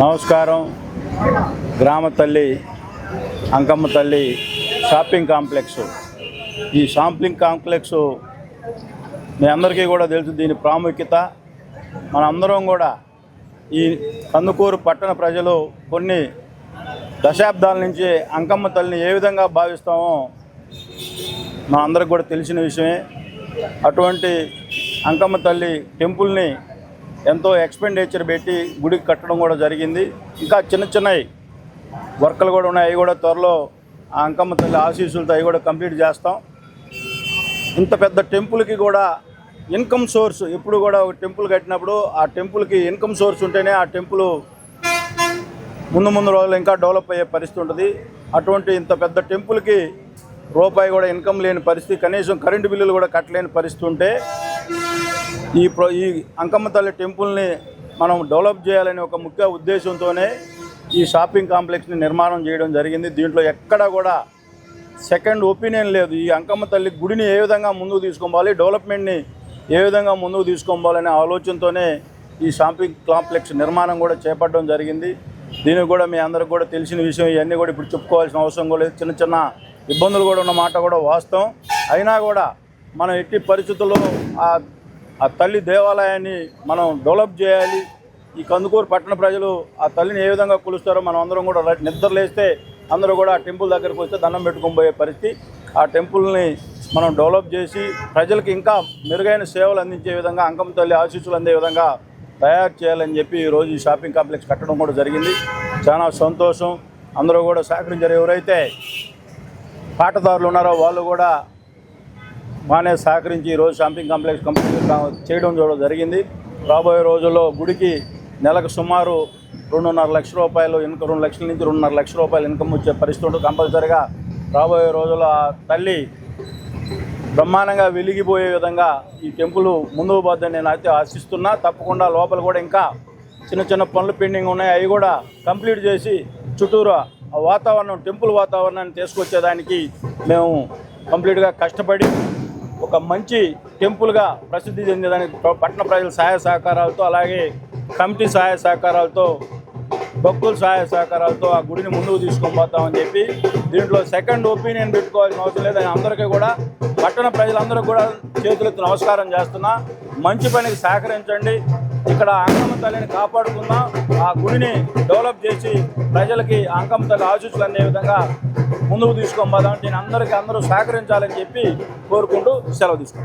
నమస్కారం. గ్రామ తల్లి అంకమ్మ తల్లి షాపింగ్ కాంప్లెక్స్. ఈ షాపింగ్ కాంప్లెక్స్ మీ అందరికీ కూడా తెలుసు దీని ప్రాముఖ్యత. మనందరం కూడా ఈ కందుకూరు పట్టణ ప్రజలు కొన్ని దశాబ్దాల నుంచి అంకమ్మ తల్లిని ఏ విధంగా భావిస్తామో మనందరికి అందరికి కూడా తెలిసిన విషయమే. అటువంటి అంకమ్మ తల్లి టెంపుల్ని ఎంతో ఎక్స్పెండిచర్ పెట్టి గుడికి కట్టడం కూడా జరిగింది. ఇంకా చిన్న చిన్నవి వర్కలు కూడా ఉన్నాయి. అవి కూడా త్వరలో ఆ అంకమ్మ తల్లి ఆశీస్సులతో అవి కూడా కంప్లీట్ చేస్తాం. ఇంత పెద్ద టెంపుల్కి కూడా ఇన్కమ్ సోర్స్ ఎప్పుడు కూడా ఒక టెంపుల్ కట్టినప్పుడు ఆ టెంపుల్కి ఇన్కమ్ సోర్స్ ఉంటేనే ఆ టెంపుల్ ముందు ముందు రోజులు ఇంకా డెవలప్ అయ్యే పరిస్థితి ఉంటుంది. అటువంటి ఇంత పెద్ద టెంపుల్కి రూపాయి కూడా ఇన్కమ్ లేని పరిస్థితి కనీసం కరెంటు బిల్లులు కూడా కట్టలేని పరిస్థితి ఉంటే ఈ ప్రో ఈ అంకమ్మ తల్లి టెంపుల్ని మనం డెవలప్ చేయాలనే ఒక ముఖ్య ఉద్దేశంతోనే ఈ షాపింగ్ కాంప్లెక్స్ని నిర్మాణం చేయడం జరిగింది. దీంట్లో ఎక్కడా కూడా సెకండ్ ఒపీనియన్ లేదు. ఈ అంకమ్మ తల్లి గుడిని ఏ విధంగా ముందుకు తీసుకోవాలి డెవలప్మెంట్ని ఏ విధంగా ముందుకు తీసుకోవాలనే ఆలోచనతోనే ఈ షాపింగ్ కాంప్లెక్స్ నిర్మాణం కూడా చేపట్టడం జరిగింది. దీనికి కూడా మీ అందరికి కూడా తెలిసిన విషయం ఇవన్నీ కూడా ఇప్పుడు చెప్పుకోవాల్సిన అవసరం కూడా లేదు. చిన్న చిన్న ఇబ్బందులు కూడా ఉన్న మాట కూడా వాస్తవం. అయినా కూడా మనం ఎట్టి పరిస్థితుల్లో ఆ ఆ తల్లి దేవాలయాన్ని మనం డెవలప్ చేయాలి. ఈ కందుకూరు పట్టణ ప్రజలు ఆ తల్లిని ఏ విధంగా కొలుస్తారో మనం అందరం కూడా నిద్రలేస్తే అందరూ కూడా ఆ టెంపుల్ దగ్గరికి వస్తే దండం పెట్టుకుని పోయే పరిస్థితి. ఆ టెంపుల్ని మనం డెవలప్ చేసి ప్రజలకు ఇంకా మెరుగైన సేవలు అందించే విధంగా అంకం తల్లి ఆశీస్సులు అందే విధంగా తయారు చేయాలని చెప్పి ఈరోజు ఈ షాపింగ్ కాంప్లెక్స్ కట్టడం కూడా జరిగింది. చాలా సంతోషం. అందరూ కూడా సహకరించారు. ఎవరైతే పాటదారులు ఉన్నారో వాళ్ళు కూడా బాగానే సహకరించి ఈరోజు షాపింగ్ కాంప్లెక్స్ కంప్లీట్ చేయడం చూడడం జరిగింది. రాబోయే రోజుల్లో గుడికి నెలకు సుమారు రెండున్నర లక్షల రూపాయలు ఇన్కమ్ రెండు లక్షల నుంచి రెండున్నర లక్షల రూపాయలు ఇన్కమ్ వచ్చే పరిస్థితి ఉంటుంది. కంపల్సరిగా రాబోయే రోజుల్లో ఆ తల్లి బ్రహ్మాండంగా వెలిగిపోయే విధంగా ఈ టెంపుల్ ముందుకు పోద్దని నేను అయితే ఆశిస్తున్నా. తప్పకుండా లోపల కూడా ఇంకా చిన్న చిన్న పనులు పెండింగ్ ఉన్నాయి. అవి కూడా కంప్లీట్ చేసి చుట్టూరు ఆ వాతావరణం టెంపుల్ వాతావరణాన్ని తీసుకొచ్చేదానికి మేము కంప్లీట్గా కష్టపడి ఒక మంచి టెంపుల్గా ప్రసిద్ధి చెందేదానికి పట్టణ ప్రజల సహాయ సహకారాలతో అలాగే కమిటీ సహాయ సహకారాలతో భక్తుల సహాయ సహకారాలతో ఆ గుడిని ముందుకు తీసుకొని పోతామని చెప్పి దీంట్లో సెకండ్ ఒపీనియన్ పెట్టుకోవాల్సిన అవసరం లేదు. అందరికీ కూడా పట్టణ ప్రజలందరూ కూడా చేతులెత్తి నమస్కారం చేస్తున్నా. మంచి పనికి సహకరించండి. ఇక్కడ తల్లిని కాపాడుకుందాం. ఆ గుడిని డెవలప్ చేసి ప్రజలకి అంకమ్మ తల్లి ఆశీస్సులు అనే విధంగా ముందుకు తీసుకొని నేను దీని అందరికీ అందరూ సహకరించాలని చెప్పి కోరుకుంటూ సెలవు తీసుకుంటాం